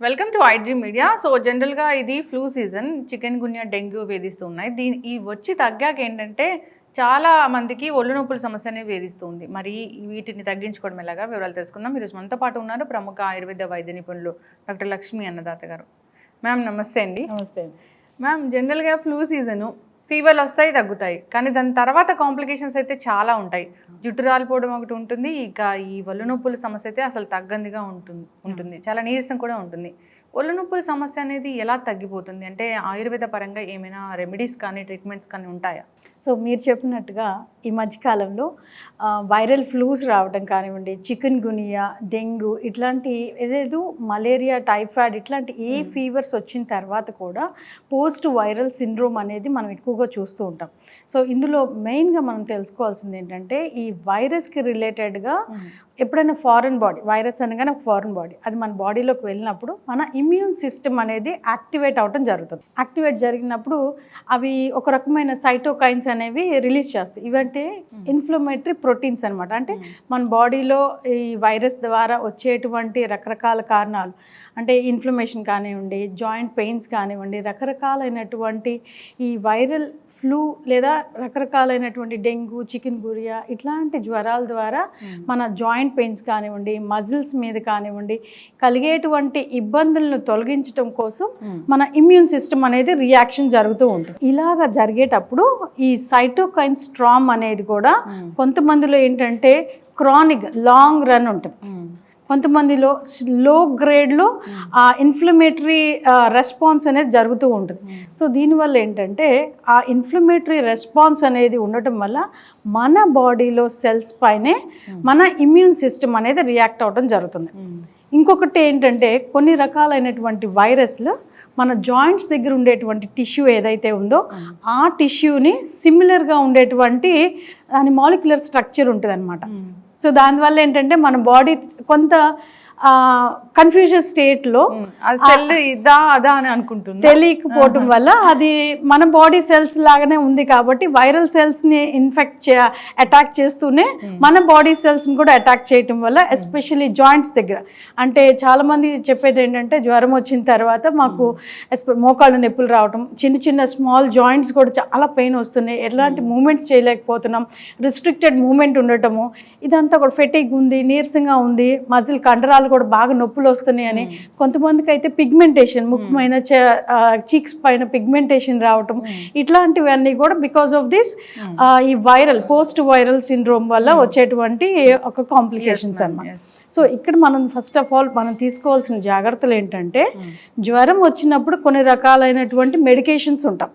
Welcome to iDream media so జనరల్గా ఇది flu season chikungunya dengue వేధిస్తూ ఉన్నాయి దీని ఈ వచ్చి తగ్గాక ఏంటంటే చాలా మందికి ఒళ్ళు నొప్పుల సమస్య అనేది వేధిస్తుంది. మరి వీటిని తగ్గించుకోవడం ఎలాగా? వివరాలు తెలుసుకుందాం. ఈరోజు మనతో పాటు ఉన్నారు ప్రముఖ ఆయుర్వేద వైద్య నిపుణులు డాక్టర్ లక్ష్మి అన్నదాత గారు. మ్యామ్ నమస్తే అండి. నమస్తే మ్యామ్ జనరల్గా ఫ్లూ సీజను ఫీవర్లు వస్తాయి తగ్గుతాయి. కానీ దాని తర్వాత కాంప్లికేషన్స్ అయితే చాలా ఉంటాయి. జుట్టు రాలిపోవడం ఒకటి ఉంటుంది ఇక ఈ ఒళ్ళు నొప్పుల సమస్య అయితే అసలు తగ్గందిగా ఉంటుంది ఉంటుంది. చాలా నీరసం కూడా ఉంటుంది. ఒళ్ళు నొప్పుల సమస్య అనేది ఎలా తగ్గిపోతుంది? అంటే ఆయుర్వేద పరంగా ఏమైనా రెమెడీస్ కానీ ట్రీట్మెంట్స్ కానీ ఉంటాయా? సో మీరు చెప్పినట్టుగా ఈ మధ్యకాలంలో వైరల్ ఫ్లూస్ రావడం కానివ్వండి చికెన్ గునియా డెంగ్యూ ఇట్లాంటి ఏదేదో మలేరియా టైఫాయిడ్ ఇట్లాంటి ఏ ఫీవర్స్ వచ్చిన తర్వాత కూడా పోస్ట్ వైరల్ సిండ్రోమ్ అనేది మనం ఎక్కువగా చూస్తూ ఉంటాం. సో ఇందులో మెయిన్గా మనం తెలుసుకోవాల్సింది ఏంటంటే ఈ వైరస్కి రిలేటెడ్గా ఎప్పుడైనా ఫారెన్ బాడీ వైరస్ అనగానే ఒక ఫారెన్ బాడీ. అది మన బాడీలోకి వెళ్ళినప్పుడు మన ఇమ్యూన్ సిస్టమ్ అనేది యాక్టివేట్ అవడం జరుగుతుంది. యాక్టివేట్ జరిగినప్పుడు అవి ఒక రకమైన సైటోకైన్స్ అనేవి రిలీజ్ చేస్తాయి. ఇవంటే ఇన్ఫ్లమేటరీ ప్రోటీన్స్ అనమాట అంటే మన బాడీలో ఈ వైరస్ ద్వారా వచ్చేటువంటి రకరకాల కారణాలు అంటే ఇన్ఫ్లమేషన్ కానివ్వండి జాయింట్ పెయిన్స్ కానివ్వండి రకరకాలైనటువంటి ఈ వైరల్ ఫ్లూ లేదా రకరకాలైనటువంటి డెంగ్యూ చికెన్ గురియా ఇట్లాంటి జ్వరాల ద్వారా మన జాయింట్ పెయిన్స్ కానివ్వండి మజిల్స్ మీద కానివ్వండి కలిగేటువంటి ఇబ్బందులను తొలగించడం కోసం మన ఇమ్యూన్ సిస్టమ్ అనేది రియాక్షన్ జరుగుతూ ఉంటుంది. ఇలాగ జరిగేటప్పుడు ఈ సైటోకైన్ స్ట్రామ్ అనేది కూడా కొంతమందిలో ఏంటంటే క్రానిక్ లాంగ్ రన్ ఉంటుంది. కొంతమందిలో లో గ్రేడ్లో ఆ ఇన్ఫ్లమేటరీ రెస్పాన్స్ అనేది జరుగుతూ ఉంటుంది. సో దీనివల్ల ఏంటంటే ఆ ఇన్ఫ్లమేటరీ రెస్పాన్స్ అనేది ఉండటం వల్ల మన బాడీలో సెల్స్ పైనే మన ఇమ్యూన్ సిస్టమ్ అనేది రియాక్ట్ అవ్వడం జరుగుతుంది. ఇంకొకటి ఏంటంటే కొన్ని రకాలైనటువంటి వైరస్లు మన జాయింట్స్ దగ్గర ఉండేటువంటి టిష్యూ ఏదైతే ఉందో ఆ టిష్యూని సిమిలర్గా ఉండేటువంటి దాని మాలిక్యులర్ స్ట్రక్చర్ ఉంటుంది సో దానివల్ల ఏంటంటే మన బాడీ కొంత కన్ఫ్యూజన్ స్టేట్లో సెల్ ఇదా అదా అని అనుకుంటుంది తెలియకపోవటం వల్ల అది మన బాడీ సెల్స్ లాగానే ఉంది కాబట్టి వైరల్ సెల్స్ని ఇన్ఫెక్ట్ చే అటాక్ చేస్తూనే మన బాడీ సెల్స్ని కూడా అటాక్ చేయటం వల్ల ఎస్పెషల్లీ జాయింట్స్ దగ్గర. అంటే చాలామంది చెప్పేది ఏంటంటే జ్వరం వచ్చిన తర్వాత మాకు మోకాళ్ళ నొప్పులు రావటం చిన్న చిన్న స్మాల్ జాయింట్స్ కూడా చాలా పెయిన్ వస్తున్నాయి. ఎలాంటి మూమెంట్స్ చేయలేకపోతున్నాం. రిస్ట్రిక్టెడ్ మూమెంట్ ఉండటము ఇదంతా కూడా ఫెటిక్ ఉంది నీరసంగా ఉంది మజిల్ కండరాలు కూడా బాగా నొప్పులు వస్తున్నాయి అని కొంతమందికి అయితే పిగ్మెంటేషన్ ముక్కు పైన చీక్స్ పైన పిగ్మెంటేషన్ రావటం. ఇట్లాంటివన్నీ కూడా బికాస్ ఆఫ్ దిస్ ఈ వైరల్ పోస్ట్ వైరల్ సిండ్రోమ్ వల్ల వచ్చేటువంటి ఒక కాంప్లికేషన్స్ అన్నమాట. సో ఇక్కడ మనం ఫస్ట్ ఆఫ్ ఆల్ మనం తీసుకోవాల్సిన జాగ్రత్తలు ఏంటంటే జ్వరం వచ్చినప్పుడు కొన్ని రకాలైనటువంటి మెడికేషన్స్ ఉంటాం.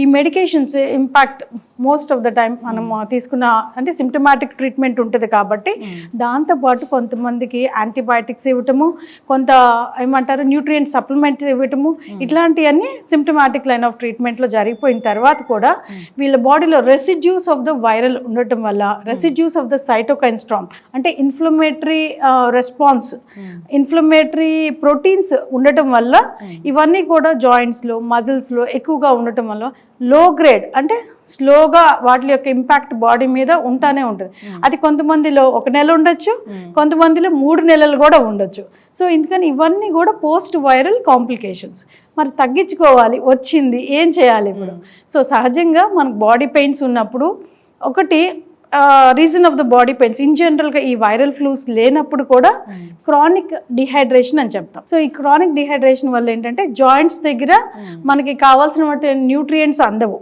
ఈ medications impact most of the time మనం తీసుకున్న అంటే సిమ్టమాటిక్ ట్రీట్మెంట్ ఉంటుంది కాబట్టి దాంతోపాటు కొంతమందికి యాంటీబయాటిక్స్ ఇవ్వటము కొంత ఏమంటారు న్యూట్రియంట్ సప్లిమెంట్ ఇవ్వటము ఇట్లాంటివన్నీ సిమ్టమాటిక్ లైన్ ఆఫ్ ట్రీట్మెంట్లో జరిగిపోయిన తర్వాత కూడా వీళ్ళ బాడీలో రెసిడ్యూస్ ఆఫ్ ద వైరల్ ఉండటం వల్ల residues of the cytokine storm అంటే ఇన్ఫ్లమేటరీ రెస్పాన్స్ ఇన్ఫ్లమేటరీ ప్రోటీన్స్ ఉండటం వల్ల ఇవన్నీ కూడా జాయింట్స్లో మజిల్స్లో ఎక్కువగా ఉండటం వల్ల లో గ్రేడ్ అంటే స్లోగా వాటి యొక్క ఇంపాక్ట్ బాడీ మీద ఉంటానే ఉంటుంది. అది కొంతమందిలో ఒక నెల ఉండొచ్చు కొంతమందిలో మూడు నెలలు కూడా ఉండొచ్చు. సో ఎందుకని ఇవన్నీ కూడా పోస్ట్ వైరల్ కాంప్లికేషన్స్ మరి తగ్గించుకోవాలి వచ్చింది ఏం చేయాలి ఇప్పుడు? సో సహజంగా మనకు బాడీ పెయిన్స్ ఉన్నప్పుడు ఒకటి reason of the body pains in జనరల్గా ఈ వైరల్ ఫ్లూస్ లేనప్పుడు కూడా క్రానిక్ డిహైడ్రేషన్ అని చెప్తాం. సో ఈ క్రానిక్ డిహైడ్రేషన్ వల్ల ఏంటంటే జాయింట్స్ దగ్గర మనకి కావాల్సిన న్యూట్రియంట్స్ అందవు.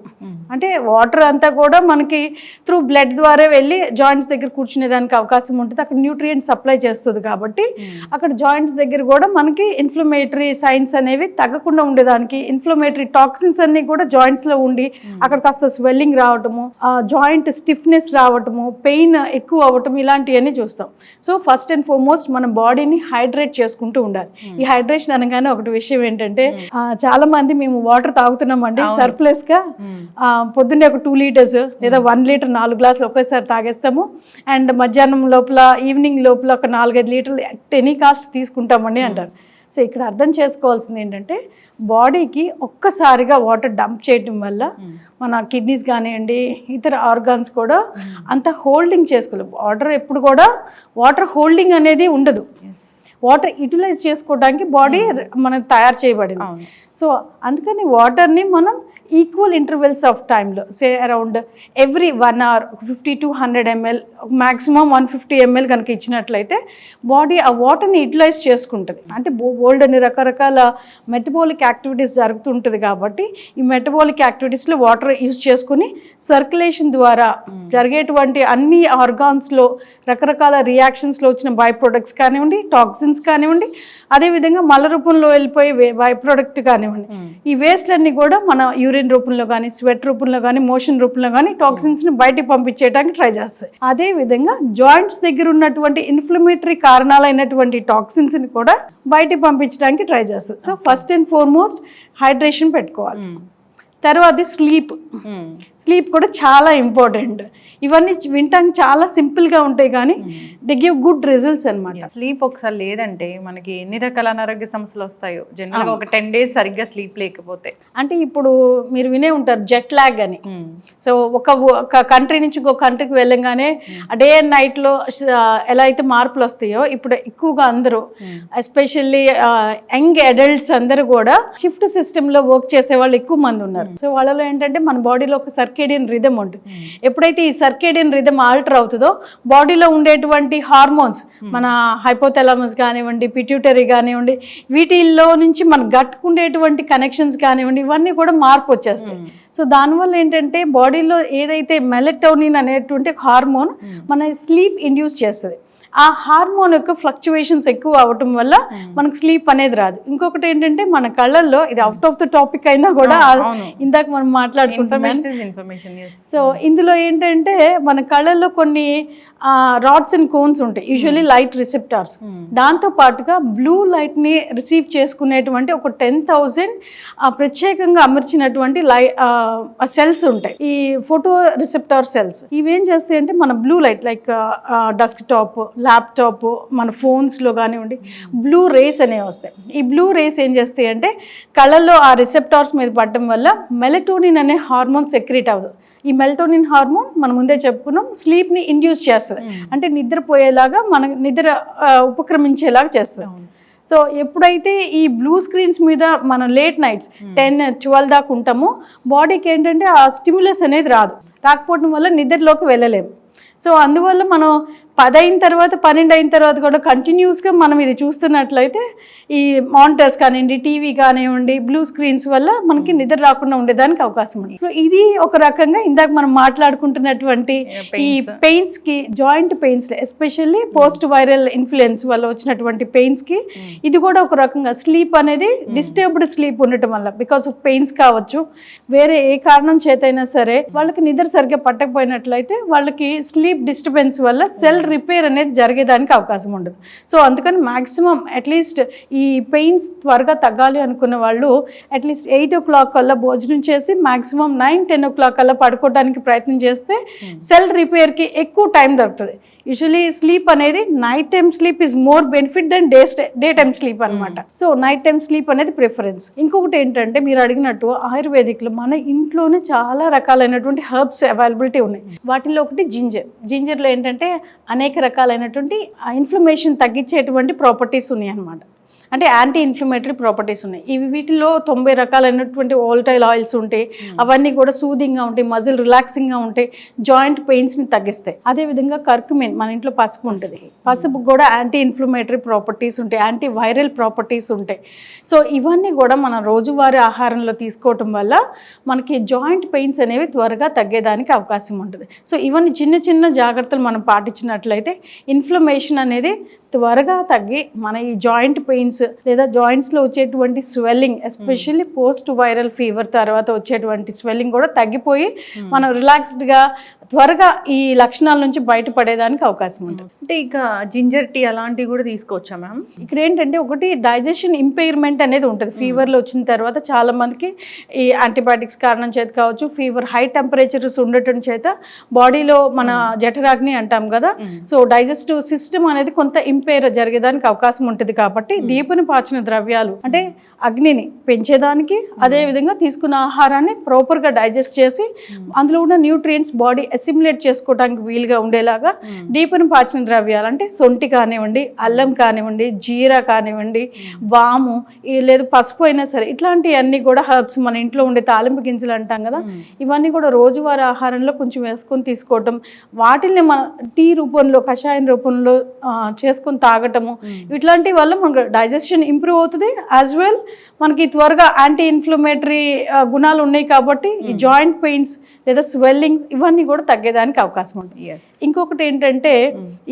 అంటే వాటర్ అంతా కూడా మనకి త్రూ బ్లడ్ ద్వారా వెళ్ళి జాయింట్స్ దగ్గర కూర్చునేదానికి అవకాశం ఉంటుంది. అక్కడ న్యూట్రియంట్ సప్లై చేస్తుంది కాబట్టి అక్కడ జాయింట్స్ దగ్గర కూడా మనకి ఇన్ఫ్లమేటరీ సైన్స్ అనేవి తగ్గకుండా ఉండేదానికి. ఇన్ఫ్లమేటరీ టాక్సిన్స్ అన్ని కూడా జాయింట్స్లో ఉండి అక్కడ కాస్త స్వెల్లింగ్ రావటము జాయింట్ స్టిఫ్నెస్ రావటము పెయిన్ ఎక్కువ అవ్వటం ఇలాంటివన్నీ చూస్తాం. సో ఫస్ట్ అండ్ ఫార్మోస్ట్ మన బాడీని హైడ్రేట్ చేసుకుంటూ ఉండాలి. ఈ హైడ్రేషన్ అనగానే ఒకటి విషయం ఏంటంటే చాలా మంది మేము వాటర్ తాగుతున్నామండి సర్ప్లస్గా. ఆ, పొద్దున్నే ఒక టూ లీటర్స్ లేదా వన్ లీటర్ నాలుగు గ్లాసులు ఒకేసారి తాగేస్తాము. అండ్ మధ్యాహ్నం లోపల ఈవినింగ్ లోపల ఒక నాలుగైదు లీటర్లు ఎట్ ఎనీ కాస్ట్ తీసుకుంటామండి అంటారు. సో ఇక్కడ అర్థం చేసుకోవాల్సింది ఏంటంటే బాడీకి ఒక్కసారిగా వాటర్ డంప్ చేయటం వల్ల మన కిడ్నీస్ కానివ్వండి ఇతర ఆర్గాన్స్ కూడా అంత హోల్డింగ్ చేసుకోలేవు వాటర్ ఎప్పుడు కూడా వాటర్ హోల్డింగ్ అనేది ఉండదు. వాటర్ యూటిలైజ్ చేసుకోవడానికి బాడీ మనం తయారు చేయబడింది. సో అందుకని వాటర్ని మనం ఈక్వల్ ఇంటర్వెల్స్ ఆఫ్ టైంలో say around every one hour fifty to hundred ML maximum one fifty ML కనుక ఇచ్చినట్లయితే బాడీ ఆ వాటర్ని యూటిలైజ్ చేసుకుంటుంది. అంటే బోల్డ్ అని రకరకాల మెటబాలిక్ యాక్టివిటీస్ జరుగుతుంటుంది కాబట్టి ఈ మెటబాలిక్ యాక్టివిటీస్లో వాటర్ యూస్ చేసుకుని సర్క్యులేషన్ ద్వారా జరిగేటువంటి అన్ని ఆర్గాన్స్లో రకరకాల రియాక్షన్స్లో వచ్చిన బై ప్రొడక్ట్స్ కానివ్వండి టాక్సిన్స్ కానివ్వండి అదేవిధంగా మల రూపంలో వెళ్ళిపోయే బై ప్రొడక్ట్ కానివ్వండి. ఈ వేస్ట్లన్నీ కూడా మన యూరిన్ రూపంలో కానీ స్వెట్ రూపంలో కానీ మోషన్ రూపంలో కానీ టాక్సిన్స్ని బయటికి పంపించేయడానికి ట్రై చేస్తాయి. అదే విధంగా జాయింట్స్ దగ్గర ఉన్నటువంటి ఇన్ఫ్లమేటరీ కారణాలైనటువంటి టాక్సిన్స్ని కూడా బయటికి పంపించడానికి ట్రై చేస్తాయి. So first and foremost hydration పెట్టుకోవాలి. Hmm. తర్వాత స్లీప్. స్లీప్ కూడా చాలా ఇంపార్టెంట్. ఇవన్నీ వినటానికి చాలా సింపుల్గా ఉంటాయి కానీ దే గివ్ గుడ్ రిజల్ట్స్ అనమాట స్లీప్ ఒకసారి లేదంటే మనకి ఎన్ని రకాల అనారోగ్య సమస్యలు వస్తాయో జనరల్గా ఒక టెన్ డేస్ సరిగ్గా స్లీప్ లేకపోతే. అంటే ఇప్పుడు మీరు వినే ఉంటారు జెట్ లాగ్ అని. సో ఒక ఒక కంట్రీ నుంచి ఇంకో కంట్రీకి వెళ్ళంగానే డే అండ్ నైట్లో ఎలా అయితే మార్పులు వస్తాయో ఇప్పుడు ఎక్కువగా అందరూ ఎస్పెషల్లీ యంగ్ అడల్ట్స్ అందరూ కూడా షిఫ్ట్ సిస్టంలో వర్క్ చేసే వాళ్ళు ఎక్కువ మంది ఉన్నారు. సో వాళ్ళలో ఏంటంటే మన బాడీలో ఒక సర్కేడియన్ రిధమ్ ఉంటుంది. ఎప్పుడైతే ఈ సర్కేడియన్ రిధమ్ ఆల్టర్ అవుతుందో బాడీలో ఉండేటువంటి హార్మోన్స్ మన హైపోథెలమస్ కానివ్వండి పిట్యూటరీ కానివ్వండి వీటిల్లో నుంచి మన గట్టుకుండేటువంటి కనెక్షన్స్ కానివ్వండి ఇవన్నీ కూడా మార్పు వచ్చేస్తాయి. సో దానివల్ల ఏంటంటే బాడీలో ఏదైతే మెలటోనిన్ అనేటువంటి హార్మోన్ మన స్లీప్ ఇండ్యూస్ చేస్తుంది. ఆ హార్మోన్ యొక్క ఫ్లక్చువేషన్స్ ఎక్కువ అవటం వల్ల మనకు స్లీప్ అనేది రాదు. ఇంకొకటి ఏంటంటే మన కళ్ళల్లో ఇది అవుట్ ఆఫ్ ద టాపిక్ అయినా కూడా. ఇందాక మనం ఎస్ సో ఇందులో ఏంటంటే మన కళ్ళల్లో కొన్ని రాడ్స్ అండ్ కోన్స్ ఉంటాయి. యూజువల్లీ లైట్ రిసెప్టార్స్ దాంతో పాటుగా బ్లూ లైట్ని రిసీవ్ చేసుకునేటువంటి ఒక టెన్ థౌజండ్ ప్రత్యేకంగా అమర్చినటువంటి లై సెల్స్ ఉంటాయి. ఈ ఫోటో రిసెప్టార్ సెల్స్ ఇవేం చేస్తాయి అంటే మన blue light like desktop laptop మన ఫోన్స్లో కానివ్వండి బ్లూ రేస్ అనేవి వస్తాయి. ఈ బ్లూ రేస్ ఏం చేస్తాయి అంటే కళ్ళల్లో ఆ రిసెప్టార్స్ మీద పడటం వల్ల మెలటోనిన్ అనే హార్మోన్ సెక్రెట్ అవ్వదు. ఈ మెలటోనిన్ హార్మోన్ మనం ముందే చెప్పుకున్నాం స్లీప్ని ఇండ్యూస్ చేస్తుంది. అంటే నిద్రపోయేలాగా మన నిద్ర ఉపక్రమించేలాగా చేస్తుంది. సో ఎప్పుడైతే ఈ బ్లూ స్క్రీన్స్ మీద మనం లేట్ నైట్స్ టెన్ ట్వెల్వ్ దాకా ఉంటామో బాడీకి ఏంటంటే ఆ స్టిమ్యులస్ అనేది రాదు. రాకపోవడం వల్ల నిద్రలోకి వెళ్ళలేము. సో అందువల్ల మనం పది అయిన తర్వాత పన్నెండు అయిన తర్వాత కూడా కంటిన్యూస్గా మనం ఇది చూస్తున్నట్లయితే ఈ మానిటర్స్ కానివ్వండి టీవీ కానివ్వండి బ్లూ స్క్రీన్స్ వల్ల మనకి నిద్ర రాకుండా ఉండేదానికి అవకాశం ఉంది. సో ఇది ఒక రకంగా ఇందాక మనం మాట్లాడుకుంటున్నటువంటి ఈ పెయిన్స్కి joint pains especially post viral influence వల్ల వచ్చినటువంటి పెయిన్స్కి ఇది కూడా ఒక రకంగా స్లీప్ అనేది డిస్టర్బ్డ్ స్లీప్ ఉండటం వల్ల బికాస్ ఆఫ్ పెయిన్స్ కావచ్చు. వేరే ఏ కారణం చేతైనా సరే వాళ్ళకి నిద్ర సరిగ్గా పట్టకపోయినట్లయితే వాళ్ళకి స్లీప్ డిస్టర్బెన్స్ వల్ల సెల్ రిపేర్ అనేది జరిగేదానికి అవకాశం ఉండదు. సో అందుకని మాక్సిమం అట్లీస్ట్ ఈ పెయిన్స్ త్వరగా తగ్గాలి అనుకున్న వాళ్ళు అట్లీస్ట్ ఎయిట్ ఓ క్లాక్ కల్లా భోజనం చేసి maximum nine ten o'clock కల్లా పడుకోవడానికి ప్రయత్నం చేస్తే సెల్ రిపేర్కి ఎక్కువ టైం దొరుకుతుంది. యూజువలీ స్లీప్ అనేది night time sleep is more benefit then day day time sleep అనమాట సో నైట్ టైం స్లీప్ అనేది ప్రిఫరెన్స్. ఇంకొకటి ఏంటంటే మీరు అడిగినట్టు ఆయుర్వేదిక్లో మన ఇంట్లోనే చాలా రకాలైనటువంటి హెర్బ్స్ అవైలబిలిటీ ఉన్నాయి. వాటిల్లో ఒకటి జింజర్. జింజర్లో ఏంటంటే అనేక రకాలైనటువంటి ఇన్ఫ్లమేషన్ తగ్గించేటువంటి ప్రాపర్టీస్ ఉన్నాయి అన్నమాట అంటే యాంటీ ఇన్ఫ్లమేటరీ ప్రాపర్టీస్ ఉన్నాయి. ఇవి వీటిలో తొంభై రకాలైనటువంటి ఓల్టైల్ ఆయిల్స్ ఉంటాయి అవన్నీ కూడా సూదింగ్గా ఉంటాయి మజిల్ రిలాక్సింగ్గా ఉంటాయి జాయింట్ పెయిన్స్ని తగ్గిస్తాయి. అదేవిధంగా కర్కుమిన్ మన ఇంట్లో పసుపు ఉంటుంది. పసుపు. కూడా యాంటీ ఇన్ఫ్లమేటరీ ప్రాపర్టీస్ ఉంటాయి యాంటీ వైరల్ ప్రాపర్టీస్ ఉంటాయి. సో ఇవన్నీ కూడా మన రోజువారీ ఆహారంలో తీసుకోవటం వల్ల మనకి జాయింట్ పెయిన్స్ అనేవి త్వరగా తగ్గేదానికి అవకాశం ఉంటుంది. సో ఇవన్నీ చిన్న చిన్న జాగ్రత్తలు మనం పాటించినట్లయితే ఇన్ఫ్లమేషన్ అనేది త్వరగా తగ్గి మన ఈ జాయింట్ పెయిన్స్ లేదా జాయింట్స్లో వచ్చేటువంటి swelling especially post viral fever తర్వాత వచ్చేటువంటి స్వెల్లింగ్ కూడా తగ్గిపోయి మనం రిలాక్స్డ్గా త్వరగా ఈ లక్షణాల నుంచి బయటపడేదానికి అవకాశం ఉంటుంది. అంటే ఇక జింజర్ టీ అలాంటివి కూడా తీసుకోవచ్చా మ్యామ్? ఇక్కడ ఏంటంటే ఒకటి డైజెషన్ ఇంపైర్మెంట్ అనేది ఉంటుంది. ఫీవర్లో వచ్చిన తర్వాత చాలా మందికి ఈ యాంటీబయాటిక్స్ కారణం చేత కావచ్చు ఫీవర్ హై టెంపరేచర్స్ ఉండటం చేత బాడీలో మన జఠరాగ్ని అంటాం కదా సో డైజెస్టివ్ సిస్టమ్ అనేది కొంత ఇంపైర్ జరిగేదానికి అవకాశం ఉంటుంది కాబట్టి దీపుని పాచిన ద్రవ్యాలు అంటే అగ్నిని పెంచేదానికి అదే విధంగా తీసుకున్న ఆహారాన్ని ప్రాపర్గా డైజెస్ట్ చేసి అందులో ఉన్న న్యూట్రియంట్స్ బాడీ అసిమ్యులేట్ చేసుకోవడానికి వీలుగా ఉండేలాగా దీపని పాచిన ద్రవ్యాలు అంటే సొంటి కానివ్వండి అల్లం కానివ్వండి జీరా కానివ్వండి వాము లేదు పసుపు అయినా సరే ఇట్లాంటివన్నీ కూడా హర్బ్స్ మన ఇంట్లో ఉండే తాలింపు గింజలు అంటాం కదా ఇవన్నీ కూడా రోజువారీ ఆహారంలో కొంచెం వేసుకొని తీసుకోవటం వాటిని మన టీ రూపంలో కషాయం రూపంలో చేసుకొని తాగటము ఇట్లాంటి వల్ల మనకు డైజెషన్ ఇంప్రూవ్ అవుతుంది. యాజ్ వెల్ మనకి త్వరగా యాంటీ ఇన్ఫ్లమేటరీ గుణాలు ఉన్నాయి కాబట్టి ఈ జాయింట్ పెయిన్స్ లేదా స్వెల్లింగ్ ఇవన్నీ కూడా తగ్గేదానికి అవకాశం ఉంటుంది. ఇంకొకటి ఏంటంటే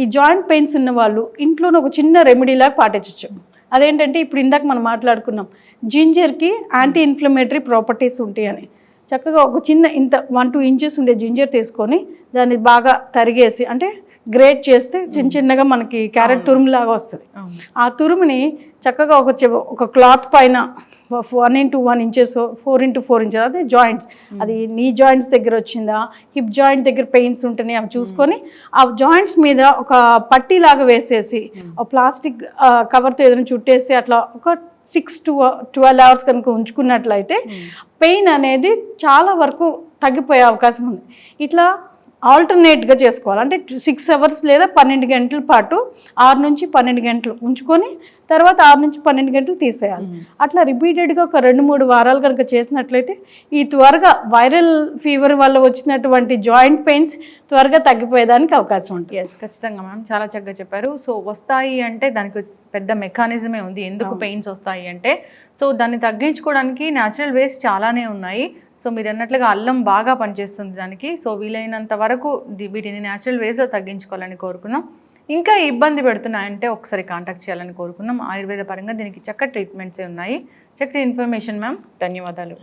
ఈ జాయింట్ పెయిన్స్ ఉన్న వాళ్ళు ఇంట్లోనే ఒక చిన్న రెమెడీలాగా పాటించవచ్చు అదేంటంటే ఇప్పుడు ఇందాక మనం మాట్లాడుకున్నాం జింజర్కి యాంటీ ఇన్ఫ్లమేటరీ ప్రాపర్టీస్ ఉంటాయని. చక్కగా ఒక చిన్న ఇంత వన్ టూ ఇంచెస్ ఉండే జింజర్ తీసుకొని దాన్ని బాగా తరిగేసి అంటే గ్రేట్ చేస్తే చిన్న చిన్నగా మనకి క్యారెట్ తురుములాగా వస్తుంది. అవును. ఆ తురుముని చక్కగా ఒక చె- ఒక క్లాత్ పైన one into one inches four into four inches అదే జాయింట్స్. అది నీ జాయింట్స్ దగ్గర వచ్చిందా హిప్ జాయింట్ దగ్గర పెయిన్స్ ఉంటున్నాయి అవి చూసుకొని ఆ జాయింట్స్ మీద ఒక పట్టీ లాగా వేసేసి ఒక ప్లాస్టిక్ కవర్తో ఏదైనా చుట్టేసి అట్లా ఒక సిక్స్ టు ట్వెల్వ్ అవర్స్ కనుక ఉంచుకున్నట్లయితే పెయిన్ అనేది చాలా వరకు తగ్గిపోయే అవకాశం ఉంది. ఇట్లా ఆల్టర్నేట్గా చేసుకోవాలి. అంటే సిక్స్ అవర్స్ లేదా పన్నెండు గంటల పాటు ఆరు నుంచి పన్నెండు గంటలు ఉంచుకొని తర్వాత ఆరు నుంచి పన్నెండు గంటలు తీసేయాలి. అట్లా రిపీటెడ్గా ఒక రెండు మూడు వారాలు కనుక చేసినట్లయితే ఈ త్వరగా వైరల్ ఫీవర్ వల్ల వచ్చినటువంటి జాయింట్ పెయిన్స్ త్వరగా తగ్గిపోయేదానికి అవకాశం ఉంటుంది. ఎస్ ఖచ్చితంగా మ్యామ్ చాలా చక్కగా చెప్పారు. సో వస్తాయి అంటే దానికి పెద్ద మెకానిజమే ఉంది. ఎందుకు పెయిన్స్ వస్తాయి అంటే? సో దాన్ని తగ్గించుకోవడానికి న్యాచురల్ వేస్ చాలానే ఉన్నాయి. సో మీరు అన్నట్లుగా అల్లం బాగా పనిచేస్తుంది దానికి. సో వీలైనంత వరకు వీటిని న్యాచురల్ వేస్లో తగ్గించుకోవాలని కోరుకున్నాం. ఇంకా ఇబ్బంది పెడుతున్నాయంటే ఒకసారి కాంటాక్ట్ చేయాలని కోరుకున్నాం. ఆయుర్వేద పరంగా దీనికి చక్కటి ట్రీట్మెంట్సే ఉన్నాయి. చక్కటి ఇన్ఫర్మేషన్ మ్యామ్ ధన్యవాదాలు.